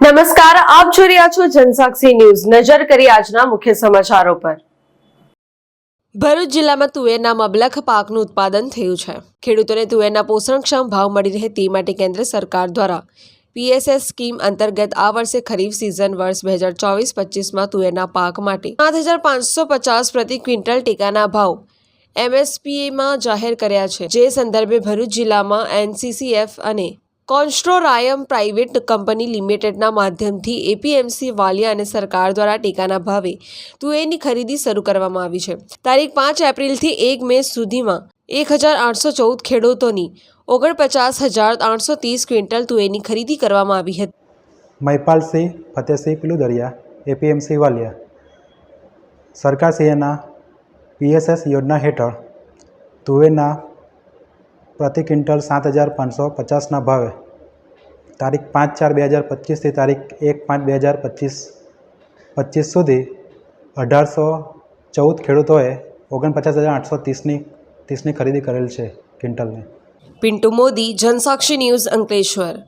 નમસ્કાર, આપ જોઈ રહ્યા છો જનસાક્ષી ન્યૂઝ. નજર કરી આજના મુખ્ય સમાચારો પર. ભરૂચ જિલ્લામાં તુવેરના મબલખ પાકનું ઉત્પાદન થયું છે. ખેડૂતોને તુવેરના પોષણક્ષમ ભાવ મળી રહે તે માટે કેન્દ્ર સરકાર દ્વારા પીએસએસ સ્કીમ અંતર્ગત આ વર્ષે ખરીફ સિઝન વર્ષ બે હજાર ચોવીસ પચીસમાં તુવેરના પાક માટે સાત હજાર પાંચસો પચાસ પ્રતિ ક્વિન્ટલ ટેકાના ભાવ એમએસપીએમાં જાહેર કર્યા છે. જે સંદર્ભે ભરૂચ જિલ્લામાં એનસીસીએફ અને કોન્સ્ટ્રોરાયમ પ્રાઇવેટ કંપની લિમિટેડના માધ્યમથી એપીએમસી, વાલિયા અને સરકાર દ્વારા ટેકાના ભાવે તુવેરની ખરીદી શરૂ કરવામાં આવી છે. તારીખ પાંચ એપ્રિલથી એક મે સુધીમાં એક હજાર આઠસો ચૌદ ખેડૂતોની ઓગણપચાસ હજાર આઠસો ત્રીસ ક્વિન્ટલ તુવેરની ખરીદી કરવામાં આવી હતી. મહિપાલસિંહ, ફતેહસિંહ પિલુદરિયા, એપીએમસી, વાલિયા. સરકારશ્રીના પીએસએસ યોજના હેઠળ તુવેરના પ્રતિ ક્વિન્ટલ સાત હજાર પાંચસો પચાસના ભાવે તારીખ પાંચ ચાર બે હજાર પચીસથી તારીખ એક પાંચ બે હજાર પચીસ પચીસ સુધી અઢારસો ચૌદ ખેડૂતોએ ઓગણપચાસ હજાર આઠસો ત્રીસની ત્રીસની ખરીદી કરેલ છે ક્વિન્ટલની પિન્ટુ મોદી, જનસાક્ષી ન્યૂઝ અંકલેશ્વર.